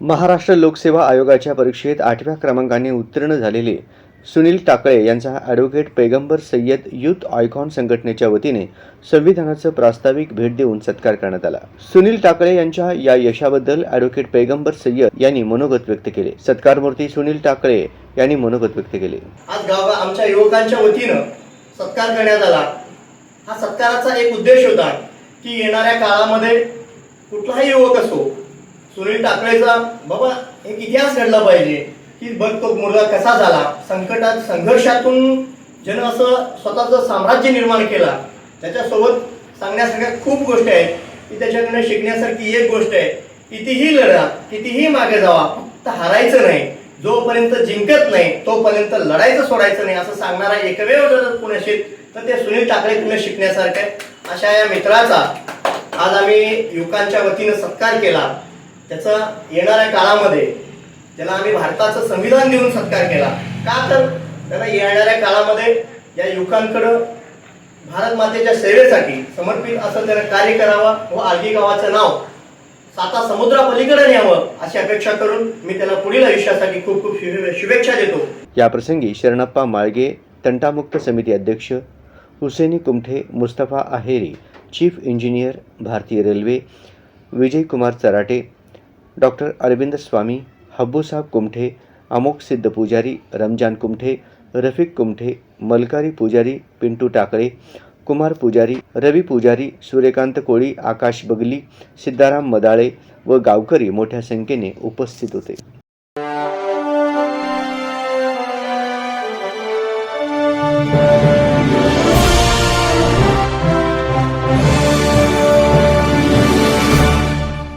महाराष्ट्र लोकसेवा आयोगाच्या परीक्षेत आठव्या क्रमांकाने उत्तीर्ण झालेले सुनील टाकळे यांचा ॲडव्होकेट पैगंबर सय्यद युथ आयकॉन संघटनेच्या वतीने संविधानाचं प्रास्ताविक भेट देऊन सत्कार करण्यात आला. सुनील टाकळे यांच्या या यशाबद्दल ॲडव्होकेट पैगंबर सय्यद यांनी मनोगत व्यक्त केले. सत्कारमूर्ती सुनील टाकळे यांनी मनोगत व्यक्त केले. आज गाव आमच्या युवकांच्या वतीनं सत्कार करण्यात आला. हा सत्काराचा एक उद्देश होता की येणाऱ्या काळामध्ये कुठलाही युवक असो सुनील टाकळेचा बाबा एक इतिहास घडला पाहिजे. की बघ तो मुलगा कसा झाला. संकटात संघर्षातून ज्यानं असं स्वतःचं साम्राज्य निर्माण केला त्याच्यासोबत सांगण्यासारख्या खूप गोष्टी आहेत. की त्याच्याकडनं शिकण्यासारखी एक गोष्ट आहे. कितीही लढा कितीही मागे जावा फक्त हारायचं नाही. जोपर्यंत जिंकत नाही तोपर्यंत लढायचं सोडायचं नाही असं सांगणारा एकमेव जर कोणी असेल तर ते सुनील ठाकरे पुणे शिकण्यासारखं आहे. अशा या मित्राचा आज आम्ही युवकांच्या वतीनं सत्कार केला. त्याचा येणाऱ्या काळामध्ये त्याला आम्ही भारताचं संविधान देऊन सत्कार केला. का तर त्याला येणाऱ्या काळामध्ये या युवकांकडं भारत मातेच्या सेवेसाठी समर्पित असं त्यानं कार्य करावं व आलगी गावाचं नाव साता समुद्रापलीकडे न्यावं अशी अपेक्षा करून मी त्याला पुढील आयुष्यासाठी खूप खूप शुभेच्छा देतो. याप्रसंगी शरणप्पा माळगे तंटामुक्त समिती अध्यक्ष हुसेनी कुमठे मुस्तफा आहेरी चीफ इंजिनियर भारतीय railway Vijaykumar Charate doctor Arvind Swami Habbusaheb Kumthe Amok सिद्ध पुजारी रमजान कुमठे रफिक कुमठे मलकारी पुजारी पिंटू टाकळे कुमार पुजारी रवी पुजारी सूर्यकांत कोळी आकाश बगली सिद्धाराम मदाळे व गावकरी मोठ्या संख्येने उपस्थित होते.